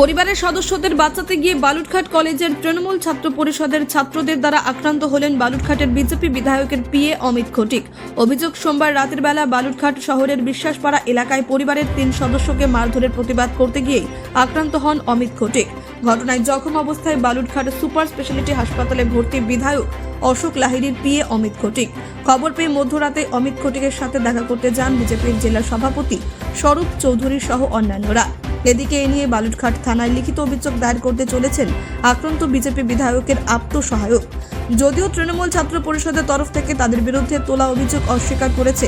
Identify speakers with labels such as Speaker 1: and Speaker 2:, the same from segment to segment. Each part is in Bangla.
Speaker 1: পরিবারের সদস্যদের বাঁচাতে গিয়ে বালুরঘাট কলেজের তৃণমূল ছাত্র পরিষদের ছাত্রদের দ্বারা আক্রান্ত হলেন বালুরঘাটের বিজেপি বিধায়কের পিএ অমিত ঘটিক অভিযোগ, সোমবার রাতের বেলা বালুরঘাট শহরের বিশ্বাসপাড়া এলাকায় পরিবারের তিন সদস্যকে মারধরের প্রতিবাদ করতে গিয়ে আক্রান্ত হন অমিত ঘটিক ঘটনায় জখম অবস্থায় বালুরঘাট সুপার স্পেশালিটি হাসপাতালে ভর্তি বিধায়ক অশোক লাহিড়ির পিএ অমিত ঘটিক খবর পেয়ে মধ্যরাতে অমিত ঘটিকের সাথে দেখা করতে যান বিজেপির জেলা সভাপতি স্বরূপ চৌধুরী সহ অন্যান্যরা। এদিকে এ নিয়ে বালুরঘাট থানায় লিখিত অভিযোগ দায়ের করতে চলেছেন আক্রান্ত বিজেপি বিধায়কের আত্মসহায়ক। যদিও তৃণমূল ছাত্র পরিষদের তরফ থেকে তাদের বিরুদ্ধে তোলা অভিযোগ অস্বীকার করেছে।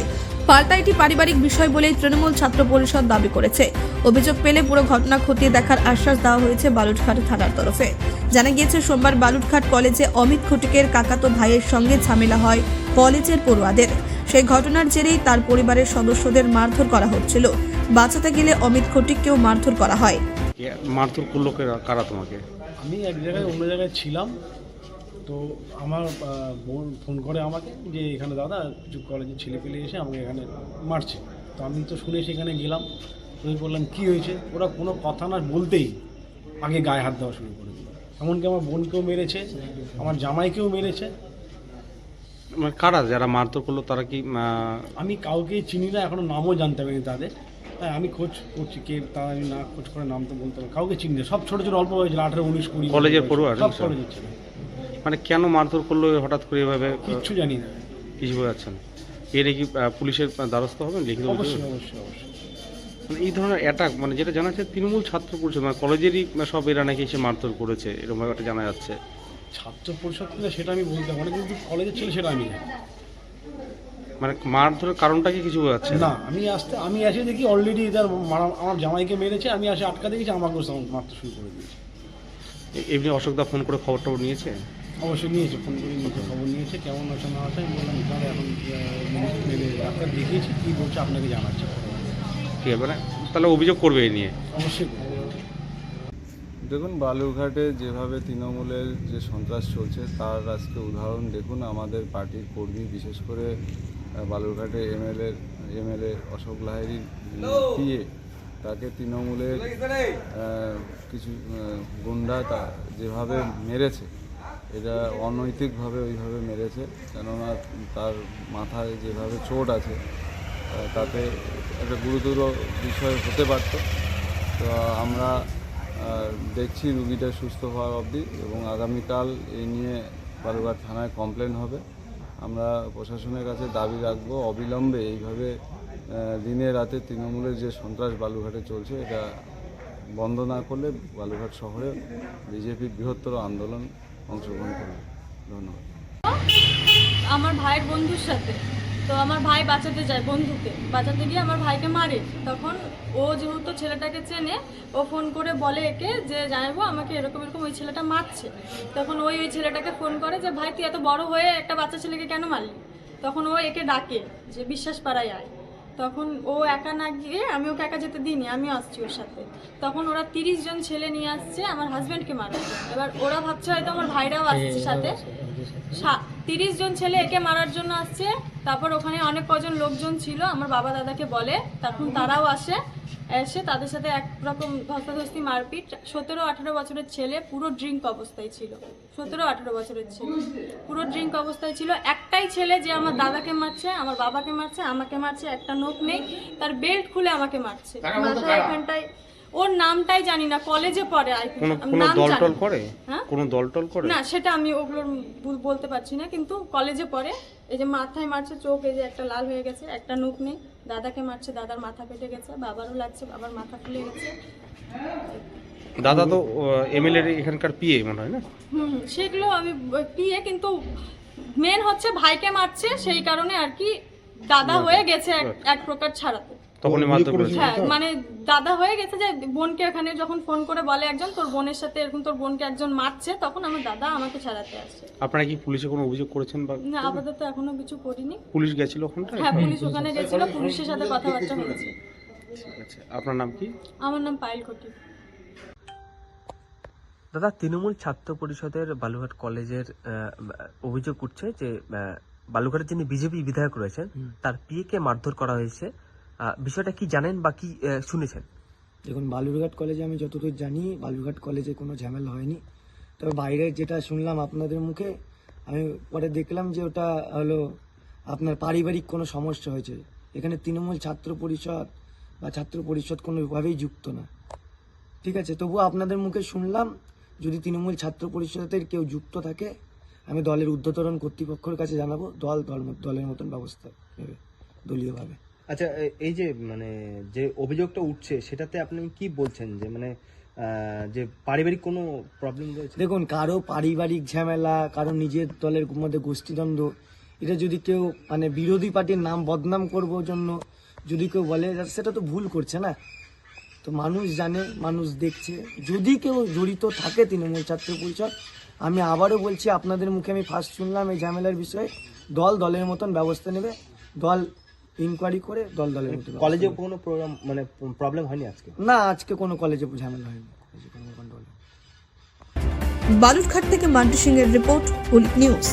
Speaker 1: পাল্টা এটি পারিবারিক বিষয় বলেই তৃণমূল ছাত্র পরিষদ দাবি করেছে। অভিযোগ পেলে পুরো ঘটনা খতিয়ে দেখার আশ্বাস দেওয়া হয়েছে বালুরঘাট থানার তরফে। জানা গিয়েছে, সোমবার বালুরঘাট কলেজে অমিত ঘটিকের কাকাতো ভাইয়ের সঙ্গে ঝামেলা হয় কলেজের পড়ুয়াদের। সেই ঘটনার জেরেই তার পরিবারের সদস্যদের মারধর করা হচ্ছিল। বাঁচাতে গেলে অমিত ঘটিককেও মারধর করা হয়।
Speaker 2: কে মারধর করল কে- কারা তোমাকে?
Speaker 3: আমি এক জায়গায় অন্য জায়গায় ছিলাম। তো আমার বোন ফোন করে আমাকে যে এখানে দাদা কিছু কলেজের ছেলে পেলে এসে আমাকে এখানে মারছে। তো আমি তো শুনে সেখানে গেলাম। তো আমি বললাম কী হয়েছে? ওরা কোনো কথা না বলতেই আগে গায়ে হাত দেওয়া শুরু করে দিল। এমনকি আমার বোনকেও মেরেছে আমার জামাইকেও মেরেছে।
Speaker 2: মানে কারা যারা মারধর করল তারা কি
Speaker 3: আমি কাউকে চিনি না এখনও নামও জানতে পারিনি তাদের। হ্যাঁ আমি খোঁজ করছি কে তারা আমি না খোঁজ করে নাম তো বলতে পারি কাউকে চিনি না। সব ছোটো ছোটো অল্প হয়েছিল আঠারো উনিশ কুড়ি
Speaker 2: কলেজের
Speaker 3: বয়স।
Speaker 2: পড়ুয়া
Speaker 3: সব? কলেজের ছিল।
Speaker 2: মানে কেন মারধর করল হঠাৎ করে এভাবে?
Speaker 3: কিচ্ছু জানি না।
Speaker 2: কিছু বোঝাচ্ছেন এর কি পুলিশের দ্বারস্থ হবেন লিখিত
Speaker 3: অবশ্যই অবশ্যই অবশ্যই।
Speaker 2: মানে এই ধরনের অ্যাটাক মানে যেটা জানা যাচ্ছে তৃণমূল ছাত্র পরিষদ মানে কলেজেরই সব এরা নাকি এসে মারধর করেছে এরকম একটা জানা যাচ্ছে।
Speaker 3: ছাত্র পরিষদ সেটা আমি বলতে পারি কিন্তু কলেজের ছিল সেটা আমি জানি।
Speaker 2: মানে মারধরের কারণটা কি কিছু বোঝাচ্ছে?
Speaker 3: না আমি আসতে আমি এসে দেখি অলরেডি তার মারা- আমার জামাইকে মেরেছে আমি আসে আটকা দেখেছি আমাকেও সাউন্ড মারতে শুরু করে দিয়েছে।
Speaker 2: এমনি অশোকদা ফোন করে খবর টবর নিয়েছে?
Speaker 3: অবশ্যই নিয়েছে ফোন করে নিয়েছে খবর নিয়েছে কেমন আছে না আছে আমি বললাম তাহলে এখন মেরে ডাক্তার দেখিয়েছি কী বলছে আপনাকে জানাচ্ছে।
Speaker 2: ঠিক আছে মানে তাহলে অভিযোগ করবে এই নিয়ে।
Speaker 3: অবশ্যই
Speaker 4: দেখুন বালুরঘাটে যেভাবে তৃণমূলের যে সন্ত্রাস চলছে তার আজকে উদাহরণ দেখুন আমাদের পার্টির কর্মী বিশেষ করে বালুরঘাটে এমএলএ এমএলএ অশোক লাহিড়ির পিএ তাকে তৃণমূলের কিছু গুন্ডা তা যেভাবে মেরেছে এটা অনৈতিকভাবে ওইভাবে মেরেছে কেননা তার মাথায় যেভাবে চোট আছে তাতে একটা গুরুতর বিষয় হতে পারত। তো আমরা দেখছি রুগীটা সুস্থ হওয়ার অবধি এবং আগামীকাল এই নিয়ে বালুরঘাট থানায় কমপ্লেন হবে। আমরা প্রশাসনের কাছে দাবি রাখব অবিলম্বে এইভাবে দিনে রাতে তৃণমূলের যে সন্ত্রাস বালুঘাটে চলছে, এটা বন্ধ না করলে বালুঘাট শহরে বিজেপির বৃহত্তর আন্দোলন অংশগ্রহণ করবে। ধন্যবাদ।
Speaker 5: আমার ভাইয়ের বন্ধুর সাথে। তো আমার ভাই বাঁচাতে যায় বন্ধুকে। বাঁচাতে গিয়ে আমার ভাইকে মারে। তখন ও যেহেতু ছেলেটাকে চেনে ও ফোন করে বলে একে যে জানাব আমাকে এরকম এরকম ওই ছেলেটা মারছে। তখন ওই ওই ছেলেটাকে ফোন করে যে ভাই তুই এত বড় হয়ে একটা বাচ্চা ছেলেকে কেন মারলি? তখন ও একে ডাকে যে বিশ্বাস পাড়ায় আয়। তখন ও একা না গিয়ে আমি ওকে একা যেতে দিইনি আমিও আসছি ওর সাথে। তখন ওরা তিরিশ জন ছেলে নিয়ে আসছে আমার হাজব্যান্ডকে মারা এবার ওরা ভাবছে হয়তো আমার ভাইরাও আসছে সাথে। তিরিশ জন ছেলে একে মারার জন্য আসছে। তারপর ওখানে অনেক কজন লোকজন ছিল আমার বাবা দাদাকে বলে। তখন তারাও আসে এসে তাদের সাথে একরকম ধস্তাধস্তি মারপিট। সতেরো আঠেরো বছরের ছেলে পুরো ড্রিঙ্ক অবস্থায় ছিল। সতেরো আঠেরো বছরের ছেলে। পুরো ড্রিঙ্ক অবস্থায় ছিল। একটাই ছেলে যে আমার দাদাকে মারছে আমার বাবাকে মারছে আমাকে মারছে একটা নোখ নেই। তার বেল্ট খুলে আমাকে মারছে। মাথায় এখানটায় ওর নামটাই জানি না কলেজে পড়ে think।
Speaker 2: কোনো কোনো
Speaker 5: নাম
Speaker 2: দল
Speaker 5: জানি
Speaker 2: টল
Speaker 5: না।
Speaker 2: করে?
Speaker 5: হ্যাঁ?
Speaker 2: কোনো দল টল করে?
Speaker 5: না সেটা আমি ওগুলোর ভুল বলতে পারছি না কিন্তু কলেজে পড়ে। এই যে মাথায় মারছে চোখ এই যে একটা লাল হয়ে গেছে একটা নুক নেই। দাদাকে মারছে দাদার মাথা কেটে গেছে বাবারও লাগছে বাবার মাথা ফুলে গেছে।
Speaker 2: দাদা তো এমএলএ এখানকার পিএ মনে হয় না?
Speaker 5: হুম হুম, সেগুলো আমি ব- পিয়ে কিন্তু মেন হচ্ছে ভাইকে মারছে সেই কারণে আর কি দাদা হয়ে গেছে এক- এক প্রকার ছাড়াতে।
Speaker 2: তখনই মারধর করেছে
Speaker 5: হ্যাঁ মানে দাদা হয়ে গেছে যে বোনকে এখানে যখন ফোন করে বলে একজন তোর বোনের সাথে এরকম তোর বোনকে একজন মারছে তখন আমার দাদা আমাকে ছাড়াতে আসছে
Speaker 2: আপনারা কি পুলিশে কোনো অভিযোগ করেছেন বা
Speaker 5: না আপাতত এখনও কিছু করিনি।
Speaker 2: পুলিশ গেছিল ওখানটায়?
Speaker 5: হ্যাঁ পুলিশ ওখানে গেছিল পুলিশের সাথে কথাবার্তা হয়েছে।
Speaker 2: ঠিক আছে আপনার নাম কি?
Speaker 5: আমার নাম পায়েল
Speaker 6: দাদা তৃণমূল ছাত্র পরিষদের বালুঘাট কলেজের আহ, অভিযোগ উঠছে যে আহ, বালুঘাটের যিনি বিজেপি বিধায়ক রয়েছেন তার পিএ কে মারধর করা হয়েছে। বিষয়টা কি জানেন বা কি শুনেছেন?
Speaker 7: দেখুন, বালুরঘাট কলেজে আমি যতদূর জানি, বালুরঘাট কলেজে কোনো ঝামেলা হয়নি। তবে বাইরে যেটা শুনলাম আপনাদের মুখে, আমি পরে দেখলাম যে ওটা হলো আপনার পারিবারিক কোনো সমস্যা হয়েছে। এখানে তৃণমূল ছাত্র পরিষদ বা ছাত্র পরিষদ কোনোভাবেই যুক্ত না। ঠিক আছে, তবুও আপনাদের মুখে শুনলাম, যদি তৃণমূল ছাত্র পরিষদের কেউ যুক্ত থাকে, আমি দলের ঊর্ধ্বতন কর্তৃপক্ষের কাছে জানাব দল দলের মতন ব্যবস্থা নেবে দলীয়ভাবে।
Speaker 6: আচ্ছা এই যে মানে যে অভিযোগটা উঠছে, সেটাতে আপনি কি বলছেন? যে মানে যে পারিবারিক কোনো প্রবলেম রয়েছে?
Speaker 7: দেখুন, কারও পারিবারিক ঝামেলা, কারও নিজের দলের মধ্যে গোষ্ঠীদ্বন্দ্ব, এটা যদি কেউ মানে বিরোধী পার্টির নাম বদনাম করব জন্য যদি কেউ বলে সেটা তো ভুল করছে না? তো মানুষ জানে, মানুষ দেখছে। যদি কেউ জড়িত থাকে তৃণমূল ছাত্র পরিষদ, আমি আবারও বলছি, আপনাদের মুখে আমি ফার্স্ট শুনলাম এই ঝামেলার বিষয়ে। দল দলের মতন ব্যবস্থা নেবে। দল ইনকোয়ারি করে দল দলে
Speaker 6: কলেজে কোনো প্রোগ্রাম মানে প্রবলেম হয়নি আজকে?
Speaker 7: না আজকে কোনো কলেজে ঝামেলা হয়নি।
Speaker 1: বালুরঘাট থেকে মান্টু সিং এর রিপোর্ট হুলিক নিউজ।